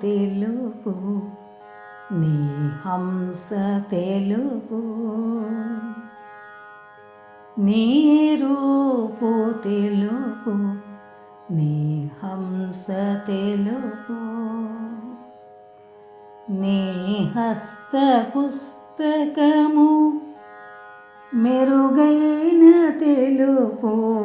తెలుపు నీ హంస తెలుపు. నీ రూపు తెలుపు నీ హంస తెలుపు. నీ హస్త పుస్తకము మెరుగైన తెలుపు.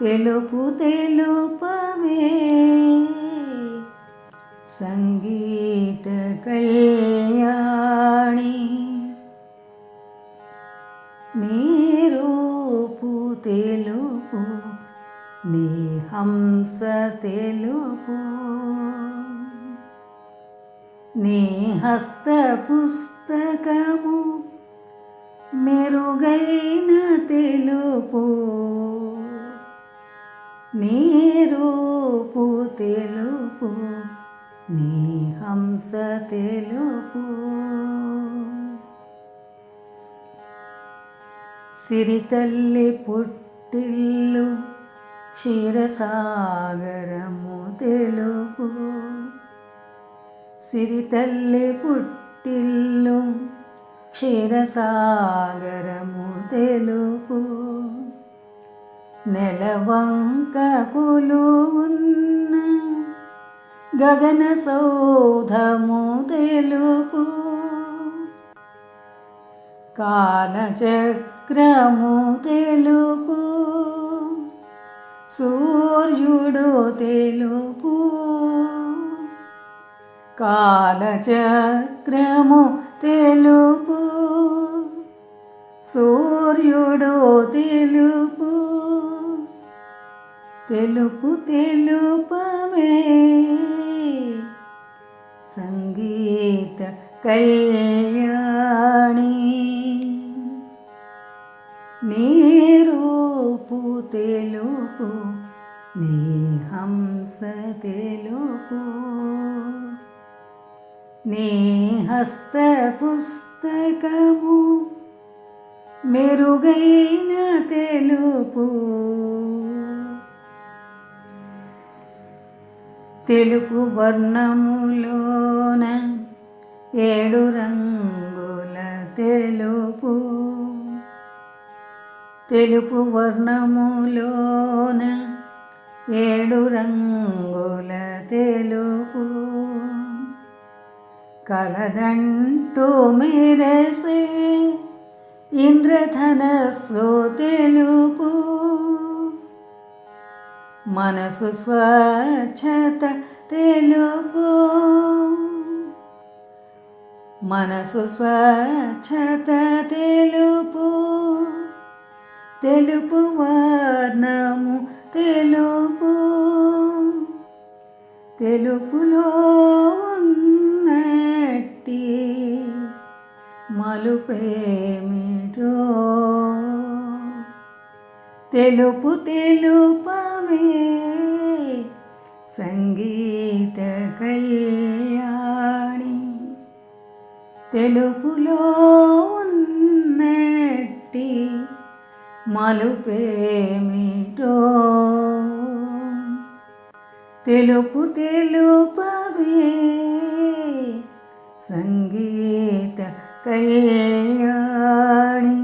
తెలుపు తెలుపమే సంగీత కళ్యాణి. నీరూపు తెలుపు నీ హంస తెలుపు నీ హస్త పుస్తకము మెరుగైన తెలుపు. నీ రూపు తెలుపు నీ హంస తెలుపు. సిరితల్లి పుట్టిల్లు క్షీరసాగరము తెలుపు. సిరితల్లి పుట్టిల్లు క్షీరసాగరము తెలుపు. నెలవంక ఉన్న గగన సౌధము తెలుపు. కాలచక్రము తెలుపు. సూర్యుడు తెలుపు. కాలచక్రము తెలుపు. సూర్యుడు తెలుపు. తెలుపు తెలుపవే. సంగీత కళ్యాణి. నీరూపు తెలుపు నీ హంస తెలుపు. నీ హస్త పుస్తకము మెరుగైన తెలుపు. తెలుపు వర్ణములోన ఏడు రంగుల తెలుపు. తెలుపు వర్ణములోన ఏడు రంగుల తెలుపు. కలదంటూ మెరసే ఇంద్రధనస్సు తెలుపు. మనసు స్వచ్ఛత తెలుపు. మనసు స్వచ్ఛత తెలుపు. తెలుపు వర్ణము తెలుపు. తెలుపులో ఉన్నట్టి మలుపేమిటో తెలుపు తెలుపమే సంగీత కళ్యాణి. తెలుపులో ఉన్నట్టి మలుపేమిటో తెలుపు తెలుపవే సంగీత కళ్యాణి.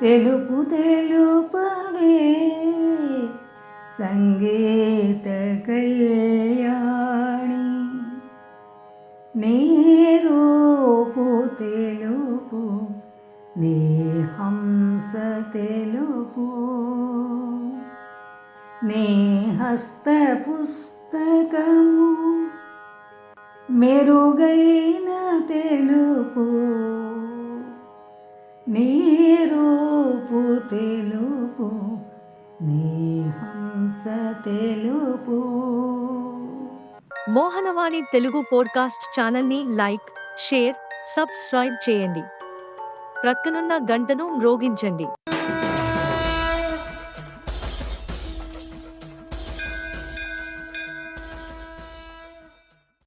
తెలుపు తెలుపవే సంగీత కళ్యాణి. నీరూపు తెలుపు నీ హంస తెలుపు నీ హస్త పుస్తకము మెరుగైన తెలుపు. నీరూపు తెలుపు నీ హంస తెలుపు. మోహనవాణి తెలుగు పోడ్కాస్ట్ ఛానల్ని లైక్ షేర్ సబ్స్క్రైబ్ చేయండి. ప్రక్కనున్న గంటను మ్రోగించండి.